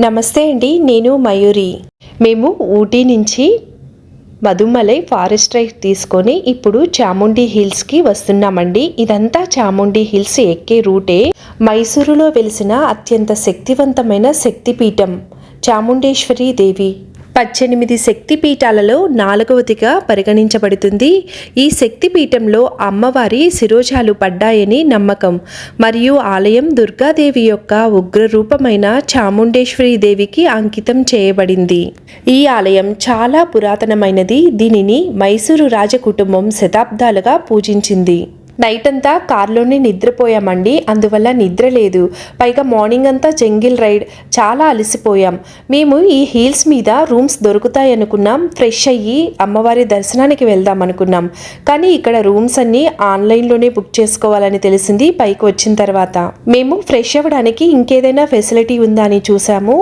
నమస్తే అండి నేను మయూరి. మేము ఊటీ నుంచి మధుమలై ఫారెస్ట్ డ్రైవ్ తీసుకొని ఇప్పుడు చాముండి హిల్స్కి వస్తున్నామండి. ఇదంతా చాముండి హిల్స్ ఎక్కే రూటే. మైసూరులో వెలిసిన అత్యంత శక్తివంతమైన శక్తిపీఠం చాముండేశ్వరి దేవి పద్దెనిమిది శక్తిపీఠాలలో నాలుగవదిగా పరిగణించబడుతుంది. ఈ శక్తిపీఠంలో అమ్మవారి శిరోజాలు పడ్డాయని నమ్మకం. మరియు ఆలయం దుర్గాదేవి యొక్క ఉగ్రరూపమైన చాముండేశ్వరి దేవికి అంకితం చేయబడింది. ఈ ఆలయం చాలా పురాతనమైనది. దీనిని మైసూరు రాజకుటుంబం శతాబ్దాలుగా పూజించింది. నైట్ అంతా కార్లోనే నిద్రపోయామండి. అందువల్ల నిద్ర లేదు. పైగా మార్నింగ్ అంతా జంగిల్ రైడ్. చాలా అలసిపోయాం. మేము ఈ హీల్స్ మీద రూమ్స్ దొరుకుతాయి అనుకున్నాం ఫ్రెష్ అయ్యి అమ్మవారి దర్శనానికి వెళ్దాం అనుకున్నాం కానీ ఇక్కడ రూమ్స్ అన్నీ ఆన్లైన్లోనే బుక్ చేసుకోవాలని తెలిసింది. పైకి వచ్చిన తర్వాత మేము ఫ్రెష్ అవ్వడానికి ఇంకేదైనా ఫెసిలిటీ ఉందా అని చూసాము.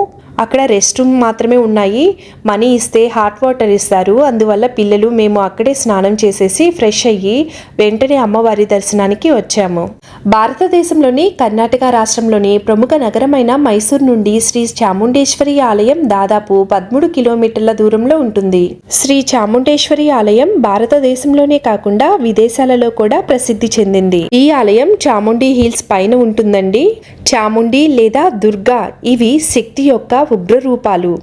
అక్కడ రెస్ట్ రూమ్ మాత్రమే ఉన్నాయి. మనీ ఇస్తే హాట్ వాటర్ ఇస్తారు. అందువల్ల పిల్లలు మేము అక్కడే స్నానం చేసేసి ఫ్రెష్ అయ్యి వెంటనే అమ్మవారి దర్శనానికి వచ్చాము. భారతదేశంలోని కర్ణాటక రాష్ట్రంలోని ప్రముఖ నగరమైన మైసూర్ నుండి శ్రీ చాముండేశ్వరి ఆలయం దాదాపు పదమూడు కిలోమీటర్ల దూరంలో ఉంటుంది. శ్రీ చాముండేశ్వరి ఆలయం భారతదేశంలోనే కాకుండా విదేశాలలో కూడా ప్రసిద్ధి చెందింది. ఈ ఆలయం చాముండి హిల్స్ పైన ఉంటుందండి. చాముండి లేదా దుర్గా ఇవి శక్తి యొక్క ఉగ్ర రూపాలు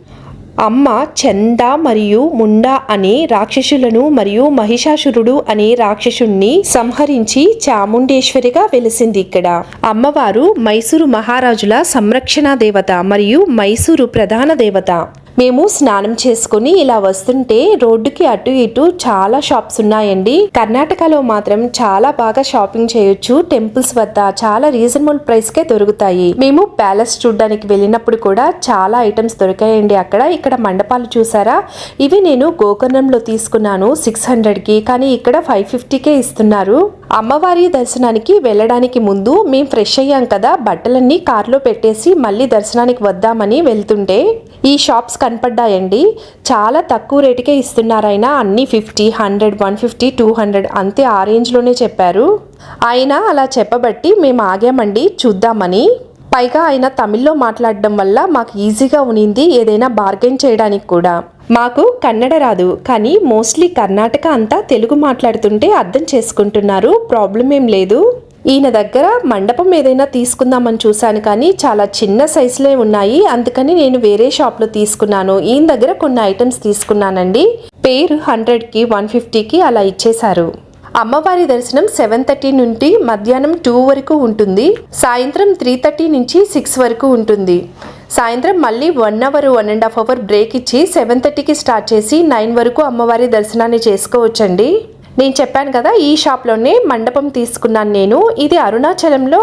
అమ్మ చంద మరియు ముండా అనే రాక్షసులను మరియు మహిషాసురుడు అనే రాక్షసుణ్ణి సంహరించి చాముండేశ్వరిగా వెలిసింది ఇక్కడ. అమ్మవారు మైసూరు మహారాజుల సంరక్షణ దేవత మరియు మైసూరు ప్రధాన దేవత. మేము స్నానం చేసుకుని ఇలా వస్తుంటే రోడ్డుకి అటు ఇటు చాలా షాప్స్ ఉన్నాయండి. కర్ణాటకలో మాత్రం చాలా బాగా షాపింగ్ చేయొచ్చు. టెంపుల్స్ వద్ద చాలా రీజనబుల్ ప్రైస్ కే దొరుకుతాయి. మేము ప్యాలెస్ చూడడానికి వెళ్ళినప్పుడు కూడా చాలా ఐటమ్స్ దొరికాయండి అక్కడ. ఇక్కడ మండపాలు చూసారా? ఇవి నేను గోకర్ణంలో తీసుకున్నాను. సిక్స్ హండ్రెడ్కి కానీ ఇక్కడ ఫైవ్ ఫిఫ్టీకే ఇస్తున్నారు. అమ్మవారి దర్శనానికి వెళ్ళడానికి ముందు మేము ఫ్రెష్ అయ్యాం కదా బట్టలన్నీ కార్లో పెట్టేసి మళ్ళీ దర్శనానికి వద్దామని వెళ్తుంటే ఈ షాప్స్ కనపడ్డాయండి. చాలా తక్కువ రేటుకే ఇస్తున్నారైనా అన్ని fifty hundred one fifty two hundred అంతే ఆ రేంజ్లోనే చెప్పారు. ఆయన అలా చెప్పబట్టి మేము ఆగామండి చూద్దామని. పైగా ఆయన తమిళ్ళో మాట్లాడడం వల్ల మాకు ఈజీగా ఉనింది ఏదైనా బార్గెన్ చేయడానికి కూడా. మాకు కన్నడ రాదు కానీ మోస్ట్లీ కర్ణాటక అంతా తెలుగు మాట్లాడుతుంటే అర్థం చేసుకుంటున్నారు. ప్రాబ్లం ఏం లేదు. ఈయన దగ్గర మండపం ఏదైనా తీసుకుందామని చూశాను కానీ చాలా చిన్న సైజులే ఉన్నాయి. అందుకని నేను వేరే షాప్లో తీసుకున్నాను. ఈయన దగ్గర కొన్ని ఐటమ్స్ తీసుకున్నానండి. పేరు హండ్రెడ్కి వన్ ఫిఫ్టీకి అలా ఇచ్చేశారు. అమ్మవారి దర్శనం సెవెన్ థర్టీ నుండి మధ్యాహ్నం టూ వరకు ఉంటుంది. సాయంత్రం త్రీ థర్టీ నుంచి సిక్స్ వరకు ఉంటుంది. సాయంత్రం మళ్ళీ one hour one and half hour break ఇచ్చి సెవెన్ థర్టీకి స్టార్ట్ చేసి నైన్ వరకు అమ్మవారి దర్శనాన్ని చేసుకోవచ్చండి. నేను చెప్పాను కదా ఈ షాప్లోనే మండపం తీసుకున్నాను నేను. ఇది అరుణాచలంలో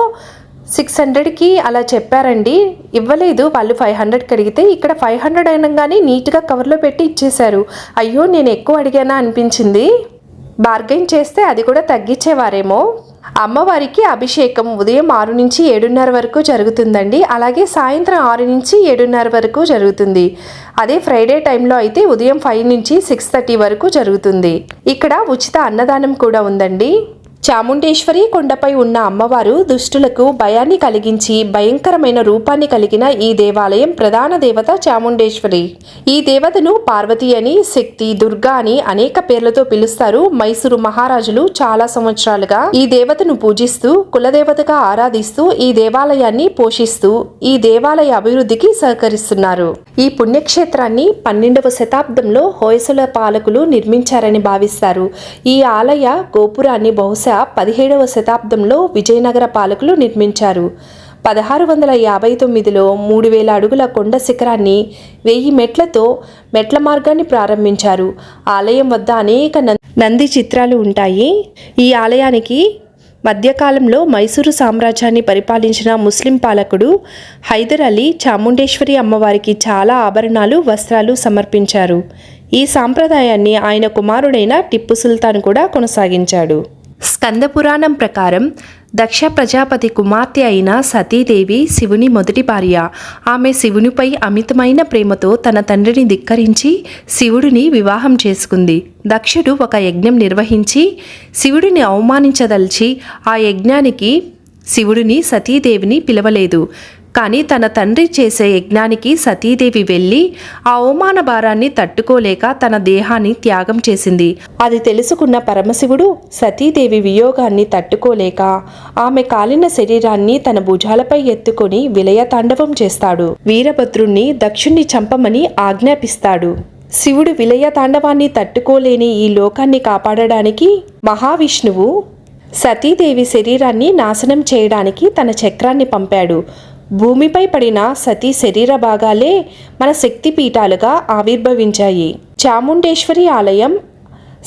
సిక్స్ హండ్రెడ్కి అలా చెప్పారండి. ఇవ్వలేదు వాళ్ళు ఫైవ్ హండ్రెడ్కి అడిగితే ఇక్కడ ఫైవ్ హండ్రెడ్ అయినగానే నీట్గా కవర్లో పెట్టి ఇచ్చేశారు. అయ్యో నేను ఎక్కువ అడిగానా అనిపించింది. బార్గెన్ చేస్తే అది కూడా తగ్గించేవారేమో. అమ్మవారికి అభిషేకం ఉదయం ఆరు నుంచి ఏడున్నర వరకు జరుగుతుందండి. అలాగే సాయంత్రం ఆరు నుంచి ఏడున్నర వరకు జరుగుతుంది. అదే ఫ్రైడే టైంలో అయితే ఉదయం ఫైవ్ నుంచి సిక్స్ థర్టీ వరకు జరుగుతుంది. ఇక్కడ ఉచిత అన్నదానం కూడా ఉందండి. చాముండేశ్వరి కొండపై ఉన్న అమ్మవారు దుష్టులకు భయాన్ని కలిగించి భయంకరమైన రూపాన్ని కలిగిన ఈ దేవాలయం ప్రధాన దేవత చాముండేశ్వరి. ఈ దేవతను పార్వతి అని శక్తి దుర్గా అని అనేక పేర్లతో పిలుస్తారు మైసూరు మహారాజులు చాలా సంవత్సరాలుగా. ఈ దేవతను పూజిస్తూ కులదేవతగా ఆరాధిస్తూ ఈ దేవాలయాన్ని పోషిస్తూ ఈ దేవాలయ అభివృద్ధికి సహకరిస్తున్నారు. ఈ పుణ్యక్షేత్రాన్ని పన్నెండవ శతాబ్దంలో హోయసుల పాలకులు నిర్మించారని భావిస్తారు. ఈ ఆలయ గోపురాన్ని బహుశా పదిహేడవ శతాబ్దంలో విజయనగర పాలకులు నిర్మించారు. పదహారు వందల యాభై తొమ్మిదిలో మూడు వేల అడుగుల కొండ శిఖరాన్ని వెయ్యి మెట్లతో మెట్ల మార్గాన్ని ప్రారంభించారు. ఆలయం వద్ద అనేక నంది చిత్రాలు ఉంటాయి. ఈ ఆలయానికి మధ్యకాలంలో మైసూరు సామ్రాజ్యాన్ని పరిపాలించిన ముస్లిం పాలకుడు హైదర్ అలీ చాముండేశ్వరి అమ్మవారికి చాలా ఆభరణాలు వస్త్రాలు సమర్పించారు. ఈ సాంప్రదాయాన్ని ఆయన కుమారుడైన టిప్పు సుల్తాన్ కూడా కొనసాగించాడు. స్కంద పురాణం ప్రకారం దక్ష ప్రజాపతి కుమార్తె అయిన సతీదేవి శివుని మొదటి భార్య. ఆమె శివునిపై అమితమైన ప్రేమతో తన తండ్రిని ధిక్కరించి శివుడిని వివాహం చేసుకుంది. దక్షుడు ఒక యజ్ఞం నిర్వహించి శివుడిని అవమానించదలిచి ఆ యజ్ఞానికి శివుడిని సతీదేవిని పిలవలేదు. కానీ తన తండ్రి చేసే యజ్ఞానికి సతీదేవి వెళ్ళి ఆ అవమాన భారాన్ని తట్టుకోలేక తన దేహాన్ని త్యాగం చేసింది. అది తెలుసుకున్న పరమశివుడు సతీదేవి వియోగాన్ని తట్టుకోలేక ఆమె కాలిన శరీరాన్ని తన భుజాలపై ఎత్తుకొని విలయ తాండవం చేస్తాడు. వీరభద్రుణ్ణి దక్షుణ్ణి చంపమని ఆజ్ఞాపిస్తాడు. శివుడు విలయ తాండవాన్ని తట్టుకోలేని ఈ లోకాన్ని కాపాడడానికి మహావిష్ణువు సతీదేవి శరీరాన్ని నాశనం చేయడానికి తన చక్రాన్ని పంపాడు. భూమిపై పడిన సతీ శరీర భాగాలే మన శక్తిపీఠాలుగా ఆవిర్భవించాయి. చాముండేశ్వరి ఆలయం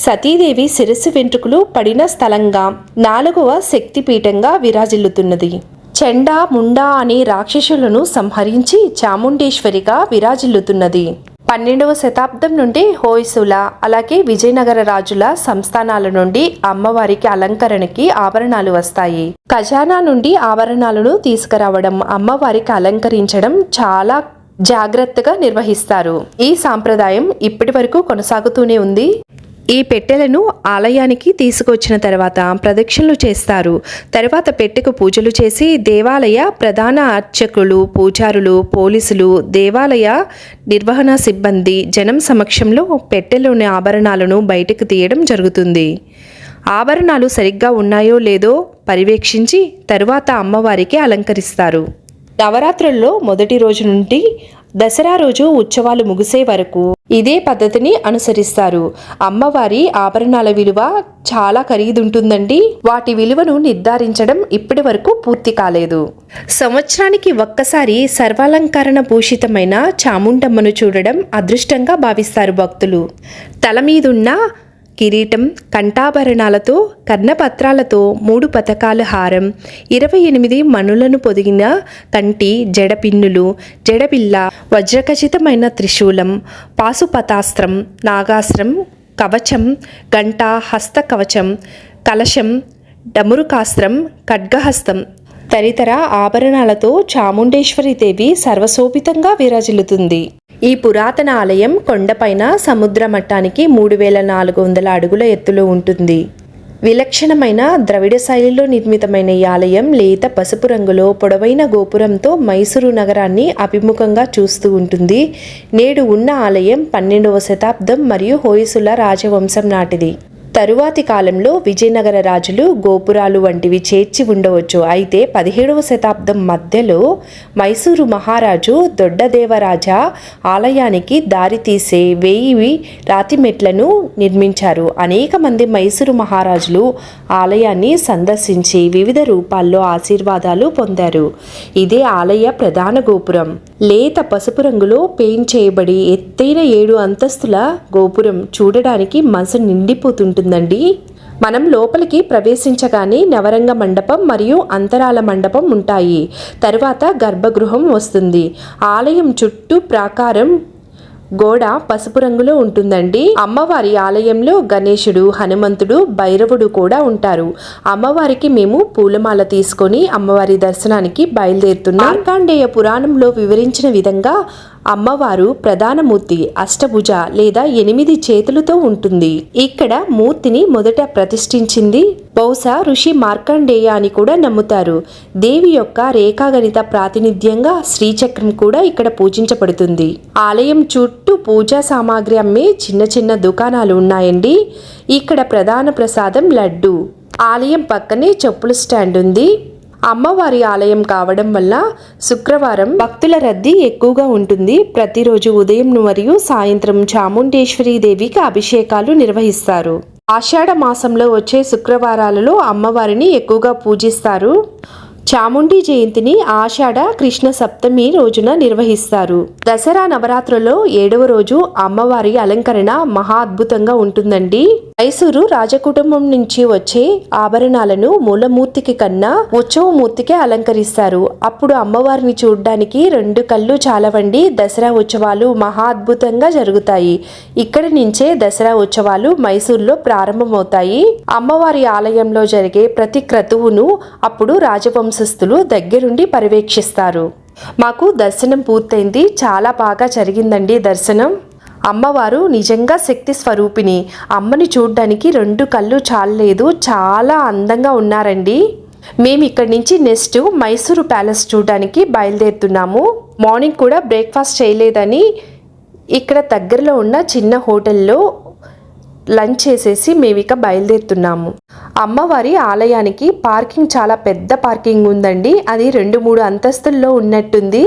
సతీదేవి శిరస్సు వెంట్రుకలు పడిన స్థలంగా నాలుగవ శక్తిపీఠంగా విరాజిల్లుతున్నది. చెండా ముండా అనే రాక్షసులను సంహరించి చాముండేశ్వరిగా విరాజిల్లుతున్నది. పన్నెండవ శతాబ్దం నుండి హోయసుల అలాగే విజయనగర రాజుల సంస్థానాల నుండి అమ్మవారికి అలంకరణకి ఆభరణాలు వస్తాయి. ఖజానా నుండి ఆభరణాలను తీసుకురావడం అమ్మవారికి అలంకరించడం చాలా జాగ్రత్తగా నిర్వహిస్తారు. ఈ సాంప్రదాయం ఇప్పటి వరకు కొనసాగుతూనే ఉంది. ఈ పెట్టెలను ఆలయానికి తీసుకొచ్చిన తర్వాత ప్రదక్షిణలు చేస్తారు. తర్వాత పెట్టెకు పూజలు చేసి దేవాలయ ప్రధాన అర్చకులు పూజారులు పోలీసులు దేవాలయ నిర్వహణ సిబ్బంది జనం సమక్షంలో పెట్టెలోని ఆభరణాలను బయటకు తీయడం జరుగుతుంది. ఆభరణాలు సరిగ్గా ఉన్నాయో లేదో పర్యవేక్షించి తరువాత అమ్మవారికి అలంకరిస్తారు. నవరాత్రుల్లో మొదటి రోజు నుండి దసరా రోజు ఉత్సవాలు ముగిసే వరకు ఇదే పద్ధతిని అనుసరిస్తారు. అమ్మవారి ఆభరణాల విలువ చాలా ఖరీదుంటుందండి. వాటి విలువను నిర్ధారించడం ఇప్పటి వరకు పూర్తి కాలేదు. సంవత్సరానికి ఒక్కసారి సర్వాలంకరణ భూషితమైన చాముండమ్మను చూడడం అదృష్టంగా భావిస్తారు భక్తులు. తల మీదున్న కిరీటం కంఠాభరణాలతో కర్ణపత్రాలతో మూడు పథకాల హారం ఇరవై ఎనిమిది మణులను పొదిగిన కంటి జడపిన్నులు జడపిల్ల వజ్రఖచితమైన త్రిశూలం పాశుపతాస్త్రం నాగాస్త్రం కవచం గంట హస్త కవచం కలశం డమురుకాస్త్రం ఖడ్గహస్తం. తదితర ఆభరణాలతో చాముండేశ్వరి దేవి సర్వశోభితంగా విరాజిల్లుతుంది. ఈ పురాతన ఆలయం కొండపైన సముద్ర మట్టానికి మూడు వేల నాలుగు వందల అడుగుల ఎత్తులో ఉంటుంది. విలక్షణమైన ద్రవిడ శైలిలో నిర్మితమైన ఈ ఆలయం లేత పసుపు రంగులో పొడవైన గోపురంతో మైసూరు నగరాన్ని అభిముఖంగా చూస్తూ ఉంటుంది. నేడు ఉన్న ఆలయం పన్నెండవ శతాబ్దం మరియు హోయసుల రాజవంశం నాటిది. తరువాతి కాలంలో విజయనగర రాజులు గోపురాలు వంటివి చేర్చి ఉండవచ్చు. అయితే పదిహేడవ శతాబ్దం మధ్యలో మైసూరు మహారాజు దొడ్డదేవరాజ ఆలయానికి దారితీసే వేయి రాతి మెట్లను నిర్మించారు. అనేక మంది మైసూరు మహారాజులు ఆలయాన్ని సందర్శించి వివిధ రూపాల్లో ఆశీర్వాదాలు పొందారు. ఇదే ఆలయ ప్రధాన గోపురం. లేత పసుపు రంగులో పెయింట్ చేయబడి ఎత్తైన ఏడు అంతస్తుల గోపురం చూడడానికి మనసు నిండిపోతుంటుందండి. మనం లోపలికి ప్రవేశించగానే నవరంగ మండపం మరియు అంతరాల మండపం ఉంటాయి. తరువాత గర్భగృహం వస్తుంది. ఆలయం చుట్టూ ప్రాకారం గోడ పసుపు రంగులో ఉంటుందండి. అమ్మవారి ఆలయంలో గణేశుడు హనుమంతుడు భైరవుడు కూడా ఉంటారు. అమ్మవారికి మేము పూలమాల తీసుకొని అమ్మవారి దర్శనానికి బయలుదేరుతున్నాం. మార్కాండేయ పురాణంలో వివరించిన విధంగా అమ్మవారు ప్రధాన మూర్తి అష్టభుజ లేదా ఎనిమిది చేతులతో ఉంటుంది. ఇక్కడ మూర్తిని మొదట ప్రతిష్ఠించింది బహుశా ఋషి మార్కండేయ అని కూడా నమ్ముతారు. దేవి యొక్క రేఖాగణిత ప్రాతినిధ్యంగా శ్రీచక్రం కూడా ఇక్కడ పూజించబడుతుంది. ఆలయం చుట్టూ పూజా సామాగ్రి అమ్మే చిన్న చిన్న దుకాణాలు ఉన్నాయండి. ఇక్కడ ప్రధాన ప్రసాదం లడ్డు. ఆలయం పక్కనే చెప్పుల స్టాండ్ ఉంది. అమ్మవారి ఆలయం కావడం వల్ల శుక్రవారం భక్తుల రద్దీ ఎక్కువగా ఉంటుంది. ప్రతిరోజు ఉదయం మరియు సాయంత్రం చాముండేశ్వరి దేవికి అభిషేకాలు నిర్వహిస్తారు. ఆషాఢ మాసంలో వచ్చే శుక్రవారాలలో అమ్మవారిని ఎక్కువగా పూజిస్తారు. చాముండి జయంతిని ఆషాఢ కృష్ణ సప్తమి రోజున నిర్వహిస్తారు. దసరా నవరాత్రుల్లో ఏడవ రోజు అమ్మవారి అలంకరణ మహా అద్భుతంగా ఉంటుందండి. మైసూరు రాజకుటుంబం నుంచి వచ్చే ఆభరణాలను మూలమూర్తికి కన్నా ఉత్సవమూర్తికి అలంకరిస్తారు. అప్పుడు అమ్మవారిని చూడడానికి రెండు కళ్ళు చాలవండి. దసరా ఉత్సవాలు మహా అద్భుతంగా జరుగుతాయి. ఇక్కడి నుంచే దసరా ఉత్సవాలు మైసూరులో ప్రారంభమవుతాయి. అమ్మవారి ఆలయంలో జరిగే ప్రతి క్రతువును అప్పుడు రాజవంశస్థులు దగ్గరుండి పర్యవేక్షిస్తారు. మాకు దర్శనం పూర్తయింది. చాలా బాగా జరిగిందండి దర్శనం. అమ్మవారు నిజంగా శక్తి స్వరూపిణి. అమ్మని చూడ్డానికి రెండు కళ్ళు చాలలేదు. చాలా అందంగా ఉన్నారండి. మేము ఇక్కడి నుంచి నెక్స్ట్ మైసూరు ప్యాలెస్ చూడడానికి బయలుదేరుతున్నాము. మార్నింగ్ కూడా బ్రేక్ఫాస్ట్ చేయలేదని ఇక్కడ దగ్గరలో ఉన్న చిన్న హోటల్లో లంచ్ చేసేసి మేము ఇక బయలుదేరుతున్నాము. అమ్మవారి ఆలయానికి పార్కింగ్ చాలా పెద్ద పార్కింగ్ ఉందండి. అది రెండు మూడు అంతస్తుల్లో ఉన్నట్టుంది.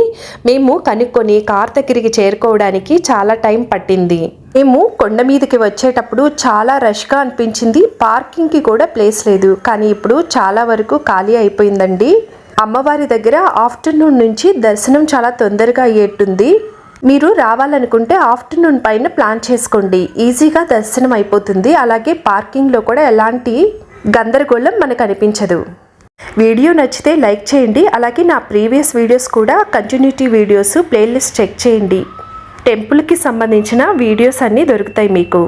మేము కనుక్కొని కార్ దగ్గరికి చేరుకోవడానికి చాలా టైం పట్టింది. మేము కొండ మీదకి వచ్చేటప్పుడు చాలా రష్గా అనిపించింది. పార్కింగ్కి కూడా ప్లేస్ లేదు. కానీ ఇప్పుడు చాలా వరకు ఖాళీ అయిపోయిందండి. అమ్మవారి దగ్గర ఆఫ్టర్నూన్ నుంచి దర్శనం చాలా తొందరగా అయ్యేట్టుంది. మీరు రావాలనుకుంటే ఆఫ్టర్నూన్ పైన ప్లాన్ చేసుకోండి. ఈజీగా దర్శనం అయిపోతుంది. అలాగే పార్కింగ్లో కూడా ఎలాంటి గందరగోళం మనకు అనిపించదు. వీడియో నచ్చితే లైక్ చేయండి. అలాగే నా ప్రీవియస్ వీడియోస్ కూడా కంటిన్యూటీ వీడియోస్ ప్లేలిస్ట్ చెక్ చేయండి. టెంపుల్కి సంబంధించిన వీడియోస్ అన్నీ దొరుకుతాయి మీకు.